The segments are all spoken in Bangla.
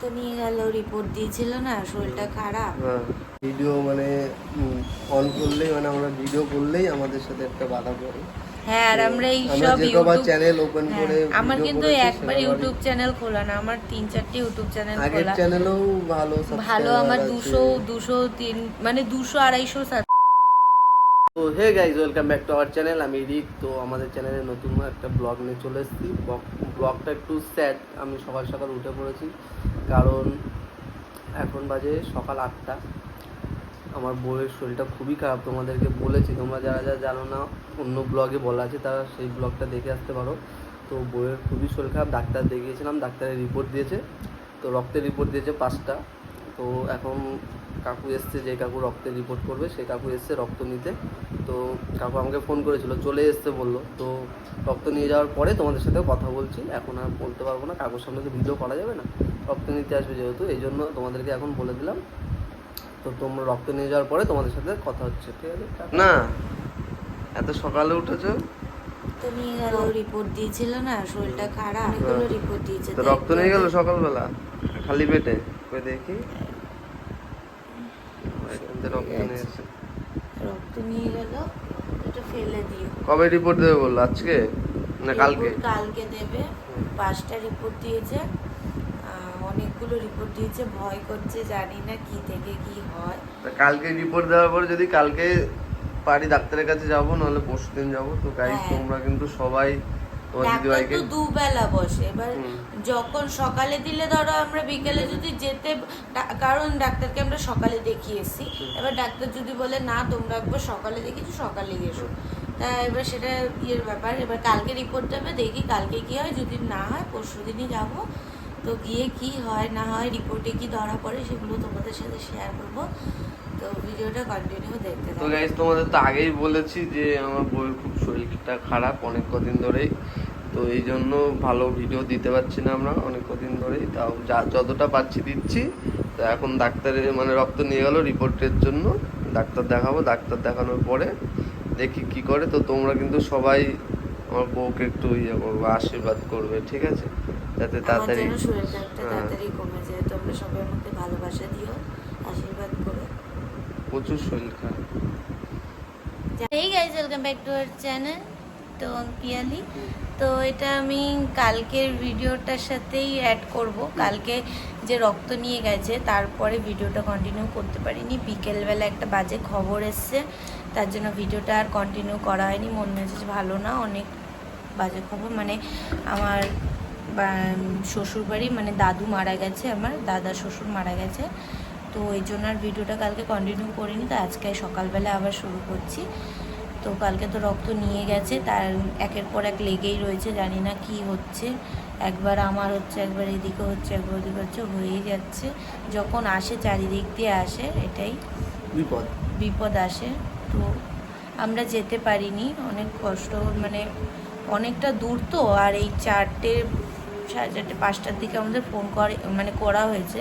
তো নিয়ে গেল রিপোর্ট দিয়েছিল না শরীরটা খারাপ। হ্যাঁ ভিডিও মানে অন করলেই মানে আমরা ভিডিও করলেই আমাদের সাথে একটা বাধা পড়ে। হ্যাঁ আর আমরা এই সব ইউটিউব চ্যানেল ওপেন হ্যাঁ, করে আমার কিন্তু একবার ইউটিউব চ্যানেল খোলা না আমার তিন চারটে ইউটিউব চ্যানেল আগের খোলা। চ্যানেলেও ভালো ভালো আমার আছে। দুশো দুশো তিন মানে দুশো আড়াইশো sub- তো hey guys welcome back to our channel আমি রিক। তো আমাদের চ্যানেলে নতুন একটা ব্লগ নিয়ে চলে এসেছি। ব্লগটা একটু স্যাড আমি সকাল সকাল উঠে পড়েছি। কারণ এখন বাজে সকাল আটটা। আমার বউয়ের শরীরটা খুবই খারাপ, তোমাদেরকে বলেছি, তোমরা যারা যারা জানো না, অন্য ব্লগে বলা আছে, তারা সেই ব্লগটা দেখে আসতে পারো। তো বউয়ের খুবই শরীর খারাপ, ডাক্তার দেখিয়েছিলাম, ডাক্তারের রিপোর্ট দিয়েছে। তো রক্তের রিপোর্ট দিয়েছে পাঁচটা। তো এখন কাকু এসছে, যে কাকু রক্তের রিপোর্ট করবে, সে কাকু এসছে রক্ত নিতে। তো কাকু আমাকে ফোন করেছিল, চলে এসছে বলল। তো রক্ত নিয়ে যাওয়ার পরে তোমাদের সাথে কথা বলছি, এখন আর বলতে পারব না, কাকুর সামনে তো ভিডিও করা যাবে না। রক্ত নিতে আসবে যেহেতু এই জন্য তোমাদেরকে এখন বলে দিলাম। তো তোমরা রক্ত নিয়ে যাওয়ার পরে তোমাদের সাথে কথা হচ্ছে ঠিক আছে? না এত সকালে উঠেছো? তো নিয়ে গেল রিপোর্ট দিয়েছিল না শরীরটা খারাপ। অনেকগুলো রিপোর্ট দিয়েছে তো রক্ত নিয়ে গেল সকালবেলা? খালি পেটে? কই দেখি। রক্ত নিয়ে এসে। রক্ত নিয়ে গেল এটা ফেলে দিও। কবে রিপোর্ট দেবে বলল? আজকে? না কালকে? কালকে দেবে। পাঁচটা রিপোর্ট দিয়েছে। অনেকগুলো রিপোর্ট দিয়েছে ভয় করছে জানি না কি থেকে কি হয়। কালকে রিপোর্ট দেওয়ার পরে যদি কালকে পারি ডাক্তারের কাছে যাব নাহলে পরশু দিন যাব। তো গাইজ হ্যাঁ। তোমরা কিন্তু সবাই ডাক্তার দুবেলা বসে। এবার যখন সকালে দিলে ধরো আমরা বিকেলে যদি যেতে কারণ ডাক্তারকে আমরা সকালে দেখিয়েছি এবার ডাক্তার যদি বলে না তোমরা একবার সকালে দেখিয়েছো সকালে এসো। তা এবার সেটা ইয়ের ব্যাপার। এবার কালকে রিপোর্ট দেবে দেখি কালকে কি হয়। যদি না হয় পরশু দিনই যাব। তো গিয়ে কি হয় না হয় রিপোর্টে কি ধরা পড়ে সেগুলো তোমাদের সাথে শেয়ার করব। তো ভিডিওটা কন্টিনিউ দেখতে তো গাইজ তোমাদের তো আগেই বলেছি যে আমার বউয়ের খুব শরীরটা খারাপ অনেক কদিন ধরেই। তো এই জন্য ভালো ভিডিও দিতে পারছি না আমরা অনেক কদিন ধরেই। তাও যা যতটা পাচ্ছি দিচ্ছি। তো এখন ডাক্তারের মানে রক্ত নিয়ে গেল রিপোর্টের জন্য। ডাক্তার দেখাবো ডাক্তার দেখানোর পরে দেখি কি করে। তো তোমরা কিন্তু সবাই আমার বউকে একটু ইয়ে করবে আশীর্বাদ করবে ঠিক আছে? যাতে তাড়াতাড়ি শরীরটা হ্যাঁ। তাড়াতাড়ি কমে যায় তোমরা সবাই আমাকে ভালোবাসা দিও আশীর্বাদ করো। প্রচুর শরীর খারাপ। Hey guys welcome back to our channel তো পিয়ালি তো এটা আমি কালকের ভিডিওটার সাথেই অ্যাড করব। কালকে যে রক্ত নিয়ে গেছে তারপরে ভিডিওটা কন্টিনিউ করতে পারিনি। বিকেলবেলা একটা বাজে খবর এসছে তার জন্য ভিডিওটা আর কন্টিনিউ করা হয়নি। মন মেজাজ ভালো না অনেক বাজে খবর। মানে আমার শ্বশুরবাড়ি মানে দাদু মারা গেছে আমার দাদা শ্বশুর মারা গেছে। তো ওই জন্য আর ভিডিওটা কালকে কন্টিনিউ করিনি তো আজকে সকালবেলা আবার শুরু করছি। তো কালকে তো রক্ত নিয়ে গেছে তার একের পর এক লেগেই রয়েছে জানি না কি হচ্ছে। একবার আমার হচ্ছে একবার এদিকে হচ্ছে একবার ওদিকে হচ্ছে হয়েই যাচ্ছে। যখন আসে চারিদিক দিয়ে আসে এটাই বিপদ। বিপদ আসে। তো আমরা যেতে পারিনি অনেক কষ্ট মানে অনেকটা দূর তো, আর এই চারটে, সাড়ে চারটে, পাঁচটার দিকে আমাদের ফোন করে মানে করা হয়েছে।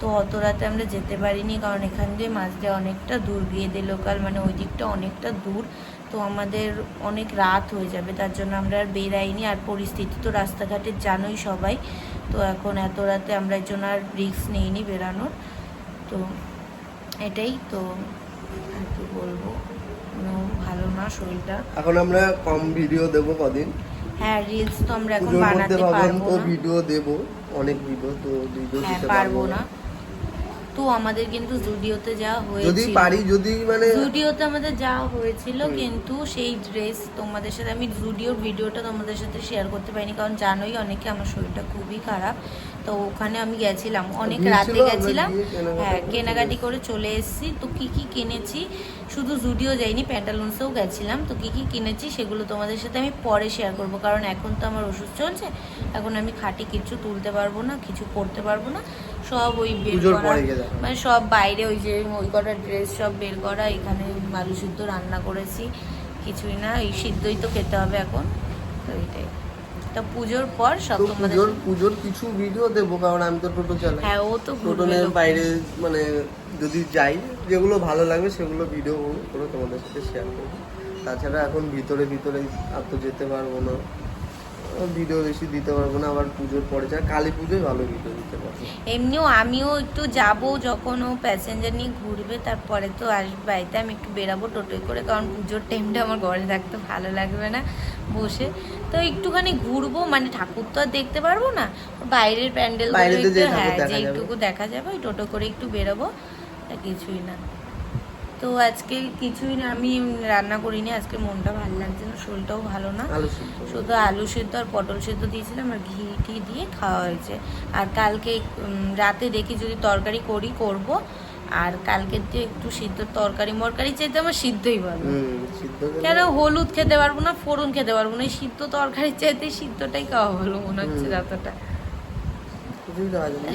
তো অত রাতে আমরা যেতে পারিনি, কারণ এখান দিয়ে মাঝ দিয়ে অনেকটা দূর গিয়ে দিয়ে লোকাল মানে ওই দিকটা অনেকটা দূর। তো আমাদের অনেক রাত হয়ে যাবে, তার জন্য আমরা আর বেরাইনি, আর পরিস্থিতি তো রাস্তাঘাটে জানোই সবাই। তো এখন এত রাতে আমরা এর জন্য আর রিস্ক নিইনি বেরানোর। তো এটাই, তো আর কি বলব। ভালো না শরীরটা। এখন আমরা কম ভিডিও দেব কদিন? হ্যাঁ রিলস তো আমরা এখন বানাতে পারব না। ভিডিও দেব অনেক ভিডিও তো ভিডিও হ্যাঁ দিতে পারব না। তো আমাদের কিন্তু জুডিওতে যদি হয়েছিল। পারি যদি মানে জুডিওতে আমাদের যাওয়া হয়েছিল কিন্তু সেই ড্রেস তোমাদের সাথে আমি জুডিওর ভিডিওটা তোমাদের সাথে শেয়ার করতে পারিনি কারণ জানোই অনেকে আমার শরীরটা খুবই খারাপ। তো ওখানে আমি গেছিলাম অনেক রাতে গেছিলাম। হ্যাঁ কেনাকাটি করে চলে এসেছি। তো কি কি কিনেছি? শুধু জুডিও যাইনি প্যান্টালুন্সেও গেছিলাম। তো কি কি কিনেছি সেগুলো তোমাদের সাথে আমি পরে শেয়ার করব কারণ এখন তো আমার ওষুধ চলছে। এখন আমি খাঁটি কিছু তুলতে পারব না কিছু করতে পারব না। সব ওই বের করা মানে সব বাইরে ওই যে ওই কটা ড্রেস সব বের করা এখানে আলু সিদ্ধ রান্না করেছি কিছুই না এই সিদ্ধই তো খেতে হবে এখন তো এইটাই তা পুজোর পর সব তো তোমাদের পুজোর পুজোর কিছু ভিডিও দেবো কারণ আমি তো টোটো চালাই। হ্যাঁ ও তো টোটো নিয়ে বাইরে মানে যদি যাই যেগুলো ভালো লাগবে সেগুলো ভিডিও করে তোমাদের সাথে শেয়ার করব। তাছাড়া এখন ভিতরে ভিতরে আর তো যেতে পারব না। ভিডিও বেশি দিতে পারব না আবার পুজোর পরে যা কালী পুজোয় ভালো ভিডিও দিতে পারব। এমনিও আমিও একটু যাব যখন ও প্যাসেঞ্জার নিয়ে ঘুরবে তারপরে তো আসবে বাড়িতে আমি একটু বেরাবো টোটোয় করে কারণ পুজোর টাইমটা আমার ঘরে থাকতে ভালো লাগবে না বসে। তো একটুখানি ঘুরবো মানে ঠাকুর তো আর দেখতে পারব না বাইরের প্যান্ডেল বাইরেতে যে হ্যাঁ দেখা যাবে। দেখা যাবে ওই টোটো করে একটু বেরোবো কিছুই না। তো আজকে কিছুই না আমি রান্না করিনি আজকে মনটা ভালো লাগছে না শরীরটাও ভালো না। শুধু আলু সেদ্ধ আর পটল সেদ্ধ দিয়েছিলাম আর ঘি টি দিয়ে খাওয়া হয়েছে। আর কালকে রাতে দেখি যদি তরকারি করি করব। আর কালকে দিয়ে একটু সিদ্ধ তরকারি মরকারি চাইতে আমার সিদ্ধই ভালো। কেন হলুদ খেতে পারব না ফোড়ন খেতে পারব না সিদ্ধ তরকারি চাইতে সিদ্ধটাই খাওয়া ভালো মনে হচ্ছে না।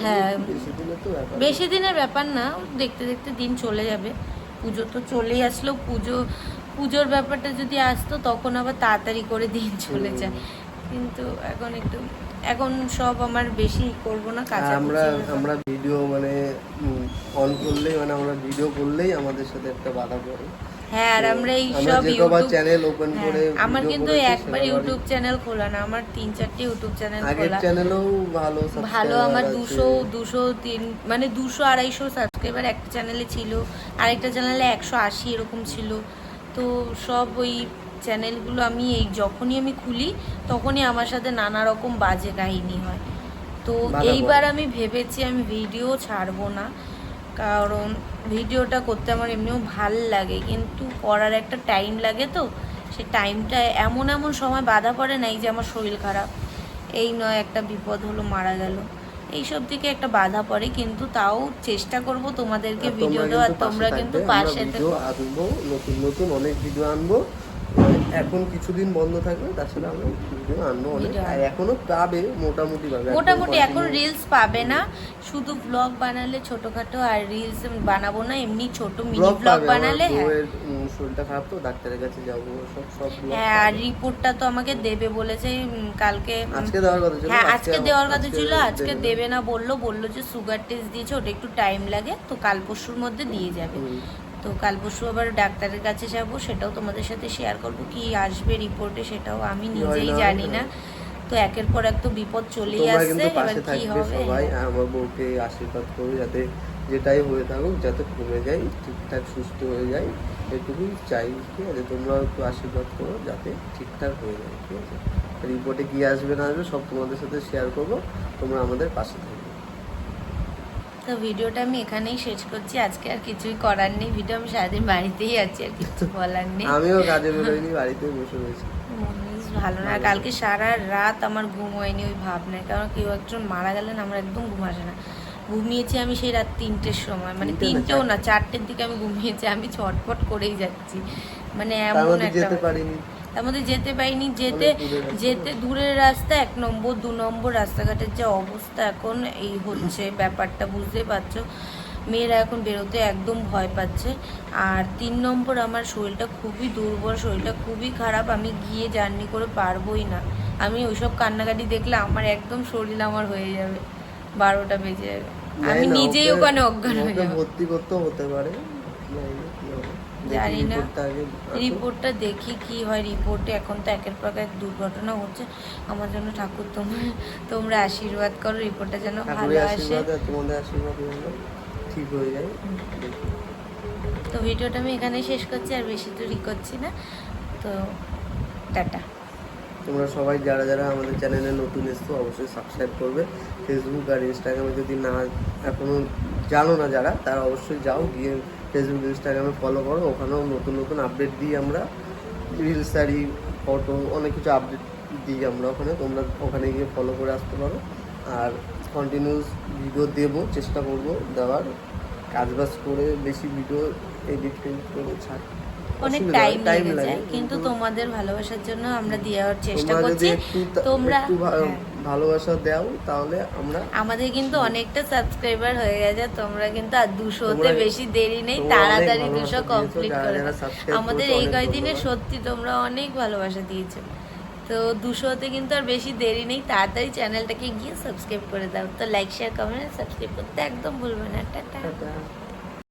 হ্যাঁ। তো বেশি দিনের ব্যাপার না দেখতে দেখতে দিন চলে যাবে। পুজো তো চলেই আসলো। পুজো পুজোর ব্যাপারটা যদি আসতো তখন আবার তাড়াতাড়ি করে দিন চলে যায়। কিন্তু এখন একটু এখন সব আমার বেশি করব না কাজ আমরা আমরা ভিডিও মানে অন করলেই মানে আমরা ভিডিও করলেই আমাদের সাথে একটা বাধা পড়ে। হ্যাঁ আর আমরা এই সব চ্যানেল ওপেন করে আমার কিন্তু একবার ইউটিউব চ্যানেল খোলা না আমার তিন চারটে ইউটিউব চ্যানেল খোলা। চ্যানেলেও ভালো ভালো আমার। দুশো দুশো তিন মানে দুশো আড়াইশো সাবস্ক্রাইবার একটা চ্যানেলে ছিল আরেকটা চ্যানেলে একশো আশি এরকম ছিল। তো সব ওই চ্যানেলগুলো আমি এই যখনই আমি খুলি তখনই আমার সাথে নানা রকম বাজে কাহিনী হয়। তো এইবার আমি ভেবেছি আমি ভিডিও ছাড়বো না। কারণ ভিডিওটা করতে আমার এমনিও ভালো লাগে কিন্তু করার একটা টাইম লাগে তো সে টাইমটা এমন এমন সময় বাধা পড়ে নাই যে আমার শরীর খারাপ। এই নয় একটা বিপদ হলো মারা গেল। এইসব দিকে একটা বাধা পড়ে কিন্তু তাও চেষ্টা করব তোমাদেরকে ভিডিও দেওয়ার তোমরা কিন্তু পাশে আনব নতুন নতুন অনেক ভিডিও আনব। এখন কিছুদিন বন্ধ থাকবে তাছাড়া আমরা আনব অনেক। আর এখনও পাবে মোটামুটি পাবে মোটামুটি এখন রিলস পাবে না। শুধু ব্লগ বানালে ছোটখাটো আর রিলস বানাবো না এমনি ছোট মিনি ব্লগ বানালে হ্যাঁ। শরীরটা খারাপ তো ডাক্তারের কাছে যাব সব সব হ্যাঁ আর রিপোর্টটা তো আমাকে দেবে বলেছে কালকে আজকে দেওয়ার কথা ছিল হ্যাঁ আজকে দেওয়ার কথা ছিল আজকে দেবে। না বলল বলল যে সুগার টেস্ট দিয়েছে ওটা একটু টাইম লাগে তো কাল পরশুর মধ্যে দিয়ে যাবে। তো কাল পরশু আবার ডাক্তারের কাছে যাব সেটাও তোমাদের সাথে শেয়ার করব কি আসবে রিপোর্টে সেটাও আমি নিজেই জানি না। তো একের পর এক তো বিপদ চলেই আসছে এবার কি হবে? সবাই। আমার বউকে আশীর্বাদ করো যাতে যেটাই হয়ে থাকুক যাতে কমে যায় ঠিকঠাক সুস্থ হয়ে যায় এটুকুই চাই ঠিক আছে? তোমরাও একটু আশীর্বাদ করো যাতে ঠিকঠাক হয়ে যায় ঠিক আছে? রিপোর্টে কি আসবে না আসবে সব তোমাদের সাথে শেয়ার করব তোমরা আমাদের পাশে থাকবে। তো ভিডিওটা আমি এখানেই শেষ করছি। আজকে আর কিছুই করার নেই। ভিডিও আমি সারাদিন বাড়িতেই আছি আর কিছু বলার নেই। আমিও কাজে বেরোয়নি বাড়িতে বসে রয়েছি। ভালো না। কালকে সারা রাত আমার ঘুম হয়নি ওই ভাবনায়। কারণ কেউ একজন মারা গেলেন আমার একদম ঘুম আসে না। ঘুমিয়েছি আমি সেই রাত তিনটের সময়। মানে তিনটেও না চারটের দিকে আমি ঘুমিয়েছি। আমি ছটফট করেই যাচ্ছি। মানে এমন একটা তার মধ্যে যেতে পাইনি যেতে। যেতে দূরের রাস্তা এক নম্বর দু নম্বর রাস্তাঘাটের যে অবস্থা এখন এই হচ্ছে ব্যাপারটা বুঝতে পারছ? মেয়েরা এখন বেরোতে একদম ভয় পাচ্ছে। আর তিন নম্বর আমার শরীরটা খুবই দুর্বল শরীরটা খুবই খারাপ আমি গিয়ে জার্নি করে পারবোই না। আমি ওইসব কান্নাকাটি দেখলে আমার একদম শরীর আমার হয়ে যাবে বারোটা বেজে যাবে। আমি নিজেই ওখানে অজ্ঞান হয়ে যাব। ভর্তি করতেও হতে পারে জানি না। রিপোর্টটা দেখি কি হয়। রিপোর্টে এখন তো একের পর এক দুর্ঘটনা হচ্ছে আমার জন্য ঠাকুর তোমরা তোমরা আশীর্বাদ করো। রিপোর্টটা যেন ভালো আসে। তোমাদের আশীর্বাদ ঠিক হয়ে যায়। তো ভিডিওটা আমি এখানে শেষ করছি আর বেশি দূরই করছি না। তো টাটা। তোমরা সবাই যারা যারা আমাদের চ্যানেলে নতুন এসছো অবশ্যই সাবস্ক্রাইব করবে। ফেসবুক আর ইনস্টাগ্রামে যদি না এখনও জানো না যারা তারা অবশ্যই যাও গিয়ে ফেসবুক ইনস্টাগ্রামে ফলো করো। ওখানেও নতুন নতুন আপডেট দিই আমরা। রিল সারি ফটো অনেক কিছু আপডেট দিই আমরা ওখানে। তোমরা ওখানে গিয়ে ফলো করে আসতে পারো। আর কন্টিনিউস ভিডিও দেব, চেষ্টা করব দেওয়ার। কাজ বাজ করে বেশি ভিডিও এডিট করে ছাড় অনেক টাইম লেগে। যায় কিন্তু তোমাদের ভালোবাসার জন্য আমরা দেওয়ার চেষ্টা করছি। তোমরা হ্যাঁ। ভালোবাসা দাও তাহলে আমরা আমাদের কিন্তু অনেকটা সাবস্ক্রাইবার হয়ে গেছে। তোমরা কিন্তু আর দুশোতে বেশি দেরি নেই। তাড়াতাড়ি দুশো কমপ্লিট করে আমাদের এই কয়দিনে সত্যি তোমরা অনেক ভালোবাসা দিয়েছ। তো দুশোতে কিন্তু আর বেশি দেরি নেই। তাড়াতাড়ি চ্যানেলটাকে গিয়ে সাবস্ক্রাইব করে দাও। তো লাইক শেয়ার কমেন্ট সাবস্ক্রাইব করতে একদম ভুলবে না। টাটা।